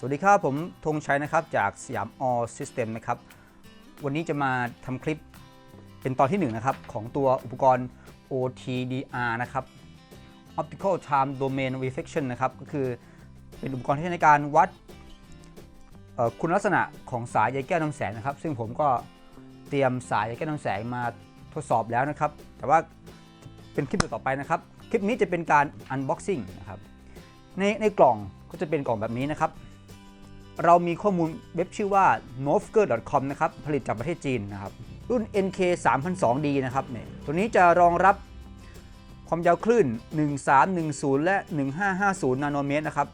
สวัสดีครับ ผมธงชัยนะครับจากสยามออซิสเต็มนะครับ วันนี้จะมาทำคลิปเป็นตอนที่1นงนะครับ ของตัวอุปกรณ์ OTDR นะครับ Optical Time Domain Reflection นะครับ ก็คือเป็นอุปกรณ์ที่ใช้ในการวัดคุณลักษณะของสายใยแก้วนำแสงนะครับ ซึ่งผมก็เตรียมสายใยแก้วนำแสงมาทดสอบแล้วนะครับ แต่ว่าเป็นคลิปต่อไปนะครับ คลิปนี้จะเป็นการ unboxing นะครับในในกล่องก็จะเป็นกล่องแบบนี้นะครับ เรามีข้อมูลเว็บชื่อว่า n o v g e r c o m นะครับ ผลิตจากประเทศจีนนะครับ รุ่น NK 3002D นะครับเนี่ยตัวนี้จะรองรับความยาวคลื่น 1310 และ 1550 นาโนเมตรนะครับ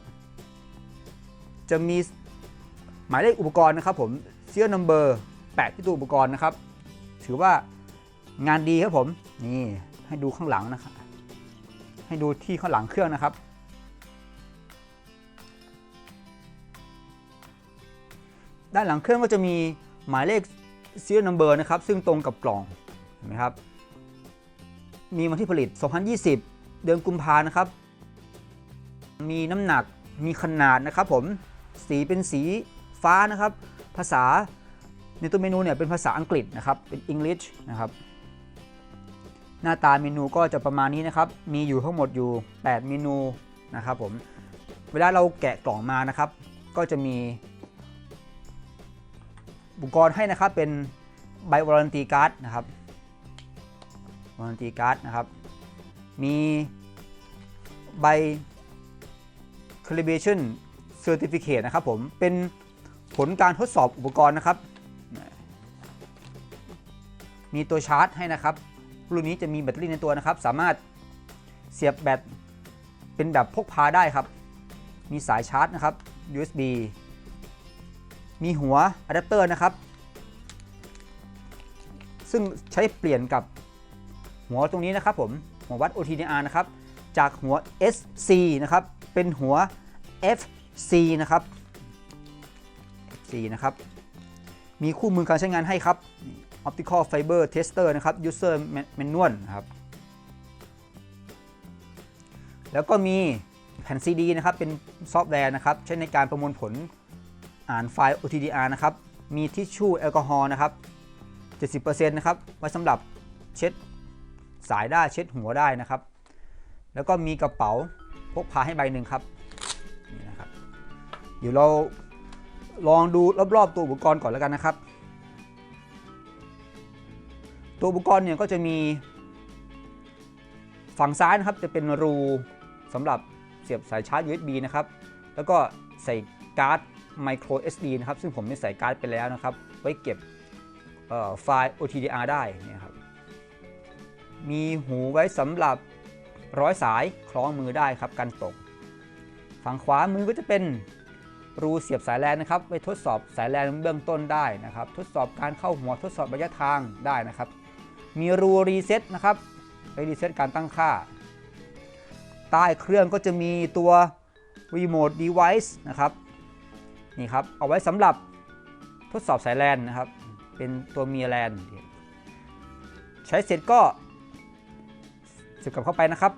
จะมีหมายเลขอุปกรณ์นะครับผม serial number แปะที่ตัวอุปกรณ์นะครับ ถือว่างานดีครับผม นี่ให้ดูข้างหลังนะครับ ให้ดูที่ข้างหลังเครื่องนะครับ ด้านหลังเครื่องก็จะมีหมายเลข serial number นะครับ ซึ่งตรงกับกล่องเห็นไหมครับ มีวันที่ผลิต 2020 เดือนกุมภานะครับ มีน้ำหนัก มีขนาดนะครับผม สีเป็นสีฟ้านะครับ ภาษาในตัวเมนูเนี่ยเป็นภาษาอังกฤษนะครับ เป็น English นะครับ หน้าตาเมนูก็จะประมาณนี้นะครับ มีอยู่ทั้งหมดอยู่ 8 เมนูนะครับผม เวลาเราแกะกล่องมานะครับ ก็จะมี อุปกรณ์ให้นะครับเป็นใบวารันตีการ์ดนะครับวารันตีการ์ดนะครับ มีใบ calibration certificate นะครับผมเป็นผลการทดสอบอุปกรณ์นะครับ มีตัวชาร์จให้นะครับ รุ่นนี้จะมีแบตเตอรี่ในตัวนะครับ สามารถเสียบแบตเป็นแบบพกพาได้ครับ มีสายชาร์จนะครับ USB มีหัวอะแดปเตอร์นะครับ ซึ่งใช้เปลี่ยนกับหัวตรงนี้นะครับผมหัววัด OTDR นะครับจากหัว SC นะครับเป็นหัว FC นะครับ FC นะครับมีคู่มือการใช้งานให้ครับ Optical Fiber Tester นะครับ User Manual นะครับแล้วก็มีแผ่น CD นะครับเป็นซอฟต์แวร์นะครับ ใช้ในการประมวลผล อ่านไฟล์ OTDR นะครับ มีทิชชู่แอลกอฮอล์นะครับ 70%นะครับ ไว้สำหรับเช็ดสายได้เช็ดหัวได้นะครับ แล้วก็มีกระเป๋าพกพาให้ใบหนึ่งครับ นี่นะครับ เดี๋ยวเราลองดูรอบๆตัวอุปกรณ์ก่อนแล้วกันนะครับ ตัวอุปกรณ์เนี่ยก็จะมีฝั่งซ้ายนะครับจะเป็นรูสำหรับเสียบสายชาร์จ USB นะครับ แล้วก็ใส่การ์ด micro SD นะครับ ซึ่งผมได้ใส่การ์ดไปแล้วนะครับ ไว้เก็บไฟล์ OTDR ได้นี่ครับ มีหูไว้สำหรับร้อยสายคล้องมือได้ครับกันตก ฝั่งขวามือก็จะเป็นรูเสียบสายแลนนะครับ ไว้ทดสอบสายแลนเบื้องต้นได้นะครับ ทดสอบการเข้าหัวทดสอบระยะทางได้นะครับ มีรูรีเซ็ตนะครับไว้รีเซ็ตการตั้งค่า ใต้เครื่องก็จะมีตัว Remote Device นะครับ นี่ครับเอาไว้สำหรับทดสอบสายแลนนะครับ เป็นตัวเมียแลนใช้เสร็จก็เสียบกลับเข้าไปนะครับ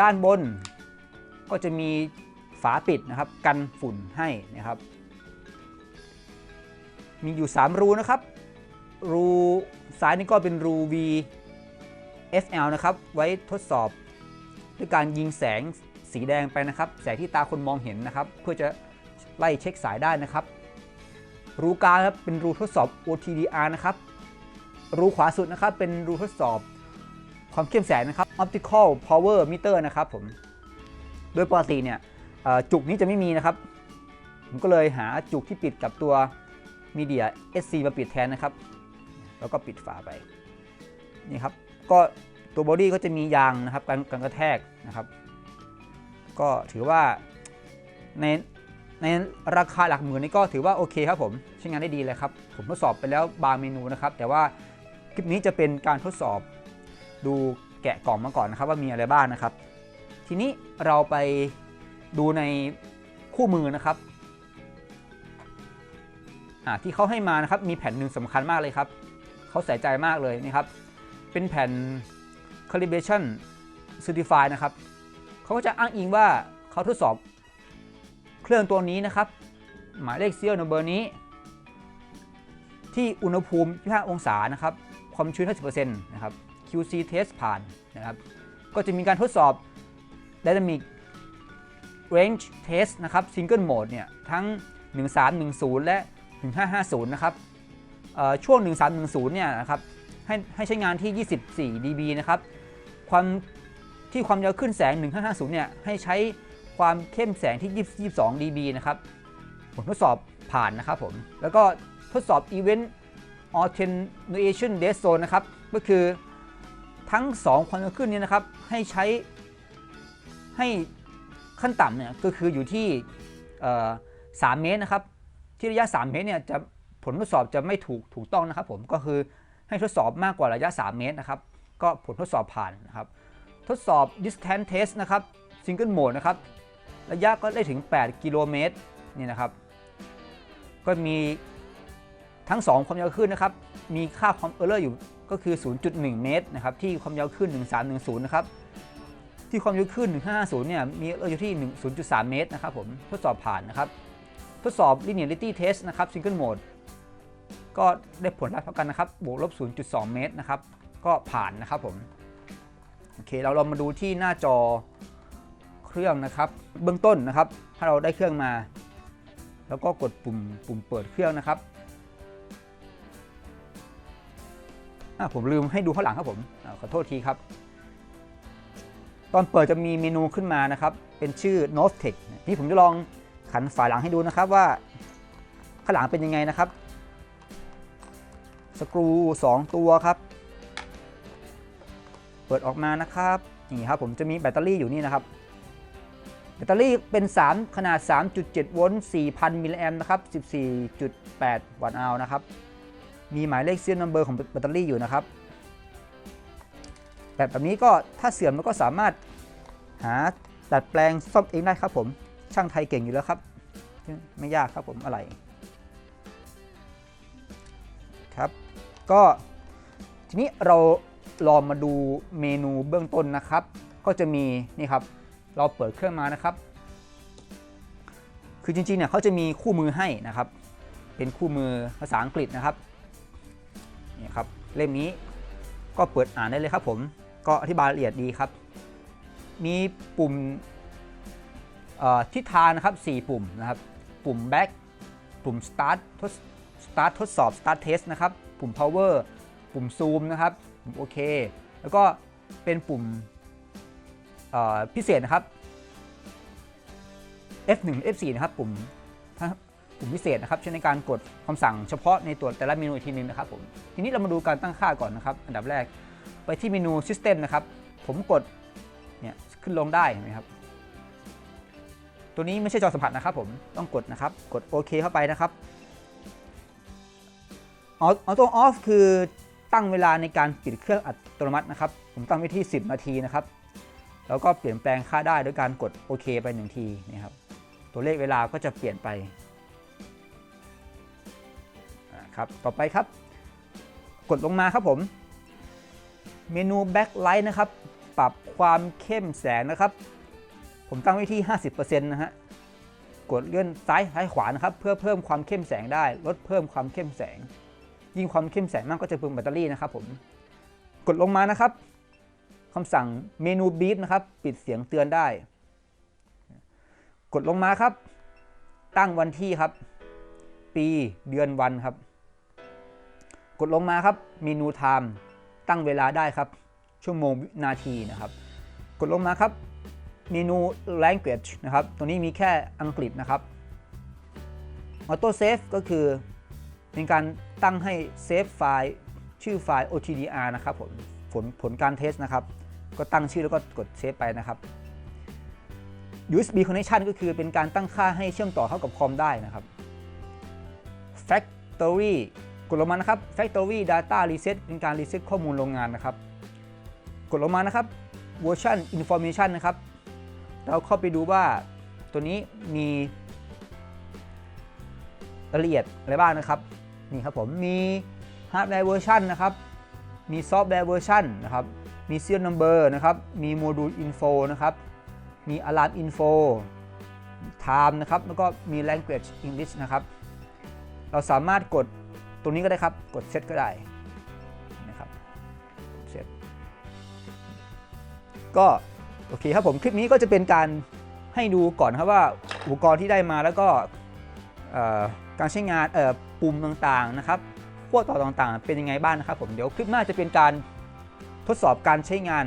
ด้านบนก็จะมีฝาปิดนะครับ กันฝุ่นให้นะครับ มีอยู่ 3 รูนะครับ รูซ้ายนี่ก็เป็นรู VFL นะครับ ไว้ทดสอบด้วยการยิงแสง สีแดงไปนะครับ แสงที่ตาคนมองเห็นนะครับ เพื่อจะไล่เช็คสายได้นะครับ รูกลางครับเป็นรูทดสอบ OTDR นะครับ รูขวาสุดนะครับเป็นรูทดสอบความเข้มแสงนะครับ Optical Power Meter นะครับผม โดยปกติเนี่ยจุกนี้จะไม่มีนะครับ ผมก็เลยหาจุกที่ปิดกับตัว Media SC มาปิดแทนนะครับ แล้วก็ปิดฝาไป นี่ครับ ก็ตัวบอดี้ก็จะมียางนะครับการการกระแทกนะครับ ก็ถือว่าในในราคาหลักหมื่นนี่ก็ถือว่าโอเคครับผมใช้งานได้ดีเลยครับ ผมทดสอบไปแล้วบางเมนูนะครับ แต่ว่าคลิปนี้จะเป็นการทดสอบดูแกะกล่องมาก่อนนะครับ ว่ามีอะไรบ้างนะครับ ทีนี้เราไปดูในคู่มือนะครับที่เขาให้มานะครับมีแผ่นหนึ่งสำคัญมากเลยครับเขาใส่ใจมากเลยนะครับ เป็นแผ่น calibration certified นะครับ เขาก็จะอ้างอิงว่าเขาทดสอบเครื่องตัวนี้นะครับ หมายเลข serial number นี้ ที่อุณหภูมิ 25 องศานะครับ ความชื้น 50%นะครับ QC test ผ่านนะครับ ก็จะมีการทดสอบ dynamic range test นะครับ single mode เนี่ย ทั้ง 1310 และ 1550 นะครับเอ่อช่วง 1310 เนี่ยนะครับให้ให้ใช้งานที่ 24 dB นะครับ ความ ที่ความยาวขึ้นแสง 1550 เนี่ย ให้ใช้ความเข้มแสงที่ 22 dB นะครับ ผลทดสอบผ่านนะครับผม แล้วก็ทดสอบ Event Attenuation Dead Zone นะครับ ก็คือทั้ง 2 ความยาวขึ้นนี้นะครับ ให้ใช้ให้ขั้นต่ำเนี่ย ก็คืออยู่ที่ 3 เมตรนะครับ ที่ระยะ 3 เมตรเนี่ยจะผลทดสอบจะไม่ถูกถูกต้องนะครับผม ก็คือให้ทดสอบมากกว่าระยะ 3 เมตรนะครับ ก็ผลทดสอบผ่านนะครับ ทดสอบ distance test นะครับ single mode นะครับ ระยะก็ได้ถึง 8 กิโลเมตรนี่นะครับ ก็มีทั้ง 2 ความยาวคลื่นนะครับ มีค่าความเออร์เลอร์อยู่ก็คือ 0.1 เมตรนะครับ ที่ความยาวคลื่น1310 นะครับ ที่ความยาวคลื่น1550 เนี่ย มีเออร์อยู่ที่ 0.3 เมตรนะครับผม ทดสอบผ่านนะครับ ทดสอบ linearity test นะครับ single mode ก็ได้ผลลัพธ์เท่ากันนะครับ บวกลบ 0.2 เมตรนะครับ ก็ผ่านนะครับผม โอเคเราลองมาดูที่หน้าจอเครื่องนะครับ เบื้องต้นนะครับ ถ้าเราได้เครื่องมา แล้วก็กดปุ่มปุ่มเปิดเครื่องนะครับอะผมลืมให้ดูข้างหลังครับผมอขอโทษทีครับ ตอนเปิดจะมีเมนูขึ้นมานะครับ เป็นชื่อ n o t e c h นี่ผมจะลองขันฝาหลังให้ดูนะครับว่าข้างหลังเป็นยังไงนะครับ สกรู 2 ตัวครับ เปิดออกมานะครับนี่ครับผมจะมีแบตเตอรี่อยู่นี่นะครับแบตเตอรี่เป็น 3 ขนาด 3.7 โวลต์ 4,000 มิลลิแอมป์นะครับ 14.8 วัตต์อาวนะครับ มีหมายเลขเซียนนัมเบอร์ของแบตเตอรี่อยู่นะครับ แบบแบบนี้ก็ถ้าเสื่อมมันก็สามารถหาดัดแปลงซ่อมเองได้ครับผม ช่างไทยเก่งอยู่แล้วครับ ไม่ยากครับผมอะไร ครับ ก็ทีนี้เรา ลองมาดูเมนูเบื้องต้นนะครับ ก็จะมีนี่ครับ เราเปิดเครื่องมานะครับ คือจริงๆเนี่ยเขาจะมีคู่มือให้นะครับ เป็นคู่มือภาษาอังกฤษนะครับนี่ครับเล่มนี้ก็เปิดอ่านได้เลยครับผมก็อธิบายละเอียดดีครับ มีปุ่มเอ่ทิศทางนะครับ 4 ปุ่มนะครับ ปุ่ม back ปุ่ม start ทด start ทดสอบ start test นะครับ ปุ่ม power ปุ่ม zoom นะครับ ปุ่มโอเค แล้วก็เป็นปุ่มพิเศษนะครับ F1 F4 นะครับปุ่มปุ่มพิเศษนะครับใช้ในการกดคำสั่งเฉพาะในตัวแต่ละเมนูอีกทีนึงนะครับผมทีนี้เรามาดูการตั้งค่าก่อนนะครับ อันดับแรกไปที่เมนู System นะครับ ผมกดเนี่ยขึ้นลงได้เห็นไหมครับ ตัวนี้ไม่ใช่จอสัมผัสนะครับผมต้องกดนะครับกดโอเคเข้าไปนะครับออโต้ออฟคือ ตั้งเวลาในการปิดเครื่องอัตโนมัตินะครับ ผมตั้งไว้ที่ 10 นาทีนะครับ แล้วก็เปลี่ยนแปลงค่าได้ด้วยการกดโอเคไป 1 ทีนะครับ ตัวเลขเวลาก็จะเปลี่ยนไปครับ ต่อไปครับ กดลงมาครับผม เมนู Backlight นะครับ ปรับความเข้มแสงนะครับ ผมตั้งไว้ที่ 50%นะฮะ กดเลื่อนซ้ายซ้ายขวานะครับ เพื่อเพิ่มความเข้มแสงได้ ลดเพิ่มความเข้มแสง ยิ่งความเข้มแสงมากก็จะเพิ่มแบตเตอรี่นะครับผมกดลงมานะครับคำสั่งเมนูบีทนะครับ ปิดเสียงเตือนได้ กดลงมาครับ ตั้งวันที่ครับ ปีเดือนวันครับ กดลงมาครับ เมนูไทม์ตั้งเวลาได้ครับ ชั่วโมงนาทีนะครับ กดลงมาครับเมนู language นะครับ ตัวนี้มีแค่อังกฤษนะครับ auto save ก็คือเป็นการ ตั้งให้เซฟไฟล์ชื่อไฟล์ OTDR นะครับผมผลผลการเทสนะครับ ก็ตั้งชื่อแล้วก็กดเซฟไปนะครับ USB connection ก็คือเป็นการตั้งค่าให้เชื่อมต่อเข้ากับคอมได้นะครับ Factory กดลงมานะครับ Factory Data Reset เป็นการ reset ข้อมูลโรงงานนะครับ กดลงมานะครับ Version Information นะครับ เราเข้าไปดูว่าตัวนี้มีรายละเอียดอะไรบ้างนะครับ นี่ครับผมมี Hardware Version นนะครับ มี Software Version นนะครับ มี Serial Number นะครับ มี Module Info นะครับ มี alarm info time นะครับ แล้วก็มี language English นะครับ เราสามารถกดตรงนี้ก็ได้ครับ กด set ก็ได้นะครับ set ก็โอเคครับผม คลิปนี้ก็จะเป็นการให้ดูก่อนครับว่าอุปกรณ์ที่ได้มาแล้วก็การใช้งานเออ ปุ่มต่างๆนะครับพวต่อต่างๆ เป็นยังไงบ้างนะครับผมเดี๋ยวคลิปหน้าจะเป็นการทดสอบการใช้งาน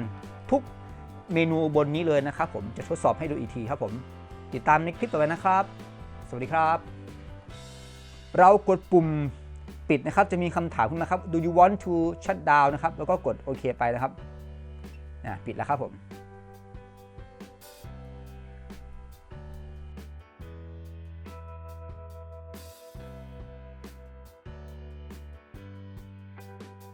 ทุกเมนูบนนี้เลยนะครับ ผมจะทดสอบให้ดูอีกทีครับผม ติดตามในคลิปต่อไปนะครับ สวัสดีครับ เรากดปุ่มปิดนะครับ จะมีคำถามขึ้นมาครับ Do you want to shut down นะครับ แล้วก็กดโอเคไปนะครับปิดแล้วครับผม